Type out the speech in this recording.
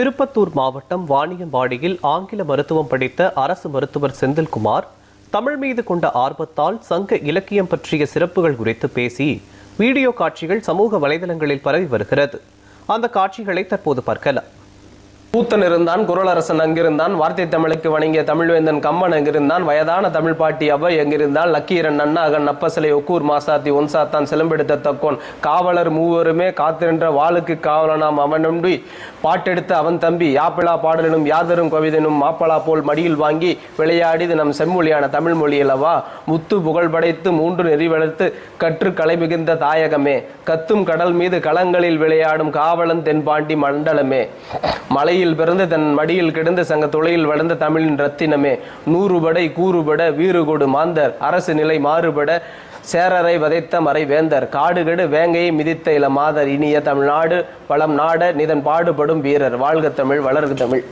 திருப்பத்தூர் மாவட்டம் வாணியம்பாடியில் ஆங்கில மருத்துவம் படித்த அரசு மருத்துவர் செந்தில்குமார் தமிழ் மீது கொண்ட ஆர்வத்தால் சங்க இலக்கியம் பற்றிய சிறப்புகள் குறித்து பேசி வீடியோ காட்சிகள் சமூக வலைதளங்களில் பரவி வருகிறது. அந்த காட்சிகளை தற்போது பார்க்கலாம். கூத்தன் இருந்தான் குரலரசன் அங்கிருந்தான் வார்த்தை தமிழுக்கு வணங்கிய தமிழ்வேந்தன் கம்மன் அங்கிருந்தான் வயதான தமிழ் பாட்டி அவை அங்கிருந்தான் லக்கீரன் நன்னாகன் நப்பசிலை ஒக்கூர் மாசாத்தி ஒன்சாத்தான் சிலம்பெடுத்த தக்கோன் காவலர் மூவருமே காத்திருன்ற வாளுக்கு காவலனாம் அவனும்பி பாட்டெடுத்த அவன் தம்பி யாப்பிளா பாடலினும் யாதரும் கவிதனும் மாப்பளா போல் மடியில் வாங்கி விளையாடிது நம் செம்மொழியான தமிழ் மொழியல்லவா முத்து புகழ் படைத்து மூன்று நெறி வளர்த்து கற்று கலை மிகுந்த தாயகமே கத்தும் கடல் மீது களங்களில் விளையாடும் காவலன் தென்பாண்டி மண்டலமே. மலை மடியில் பிறந்து தன் மடியில் கிடந்து சங்க தொலையில் வளர்ந்த தமிழின் ரத்தினமே. நூறுபடை கூறுபட வீறுகொடு மாந்தர். அரசு நிலை மாறுபட சேரரை வதைத்த மறை வேந்தர். காடுகெடு வேங்கையை மிதித்த இள மாதர். இனிய தமிழ்நாடு பலம் நாட நிதன் பாடுபடும் வீரர். வாழ்க தமிழ் வளர்க தமிழ்.